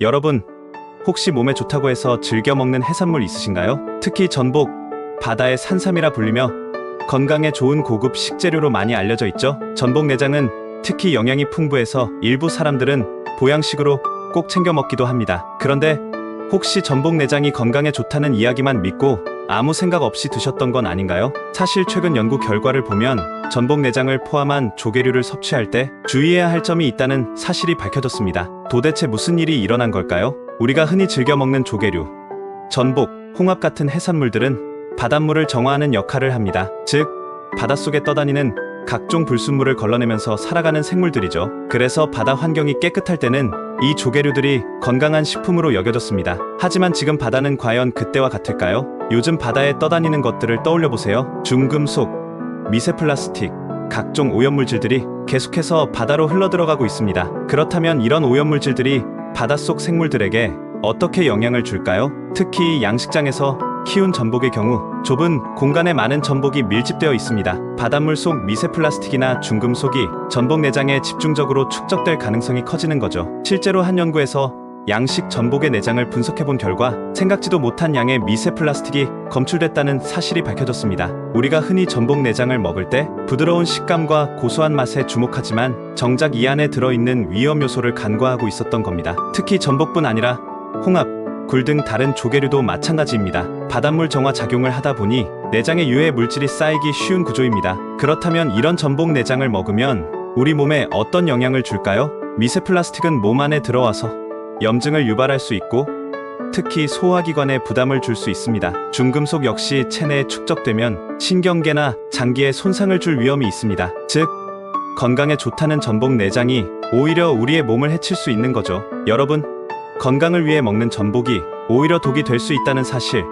여러분, 혹시 몸에 좋다고 해서 즐겨 먹는 해산물 있으신가요? 특히 전복, 바다의 산삼이라 불리며 건강에 좋은 고급 식재료로 많이 알려져 있죠. 전복 내장은 특히 영양이 풍부해서 일부 사람들은 보양식으로 꼭 챙겨 먹기도 합니다. 그런데 혹시 전복 내장이 건강에 좋다는 이야기만 믿고 아무 생각 없이 드셨던 건 아닌가요? 사실 최근 연구 결과를 보면 전복 내장을 포함한 조개류를 섭취할 때 주의해야 할 점이 있다는 사실이 밝혀졌습니다. 도대체 무슨 일이 일어난 걸까요? 우리가 흔히 즐겨 먹는 조개류, 전복, 홍합 같은 해산물들은 바닷물을 정화하는 역할을 합니다. 즉, 바닷속에 떠다니는 각종 불순물을 걸러내면서 살아가는 생물들이죠. 그래서 바다 환경이 깨끗할 때는 이 조개류들이 건강한 식품으로 여겨졌습니다. 하지만 지금 바다는 과연 그때와 같을까요? 요즘 바다에 떠다니는 것들을 떠올려 보세요. 중금속, 미세 플라스틱, 각종 오염물질들이 계속해서 바다로 흘러들어가고 있습니다. 그렇다면 이런 오염물질들이 바닷속 생물들에게 어떻게 영향을 줄까요? 특히 양식장에서 키운 전복의 경우 좁은 공간에 많은 전복이 밀집되어 있습니다. 바닷물 속 미세 플라스틱이나 중금속이 전복 내장에 집중적으로 축적될 가능성이 커지는 거죠. 실제로 한 연구에서 양식 전복의 내장을 분석해 본 결과 생각지도 못한 양의 미세 플라스틱이 검출됐다는 사실이 밝혀졌습니다. 우리가 흔히 전복 내장을 먹을 때 부드러운 식감과 고소한 맛에 주목하지만 정작 이 안에 들어있는 위험 요소를 간과하고 있었던 겁니다. 특히 전복뿐 아니라 홍합, 굴 등 다른 조개류도 마찬가지입니다. 바닷물 정화 작용을 하다 보니 내장에 유해 물질이 쌓이기 쉬운 구조입니다. 그렇다면 이런 전복 내장을 먹으면 우리 몸에 어떤 영향을 줄까요? 미세 플라스틱은 몸 안에 들어와서 염증을 유발할 수 있고 특히 소화기관에 부담을 줄 수 있습니다. 중금속 역시 체내에 축적되면 신경계나 장기에 손상을 줄 위험이 있습니다. 즉, 건강에 좋다는 전복 내장이 오히려 우리의 몸을 해칠 수 있는 거죠. 여러분, 건강을 위해 먹는 전복이 오히려 독이 될 수 있다는 사실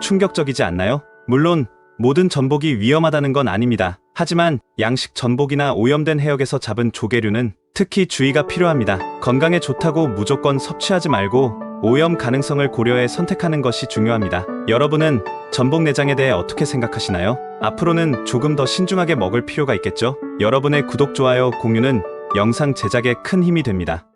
충격적이지 않나요? 물론 모든 전복이 위험하다는 건 아닙니다. 하지만 양식 전복이나 오염된 해역에서 잡은 조개류는 특히 주의가 필요합니다. 건강에 좋다고 무조건 섭취하지 말고 오염 가능성을 고려해 선택하는 것이 중요합니다. 여러분은 전복 내장에 대해 어떻게 생각하시나요? 앞으로는 조금 더 신중하게 먹을 필요가 있겠죠? 여러분의 구독, 좋아요, 공유는 영상 제작에 큰 힘이 됩니다.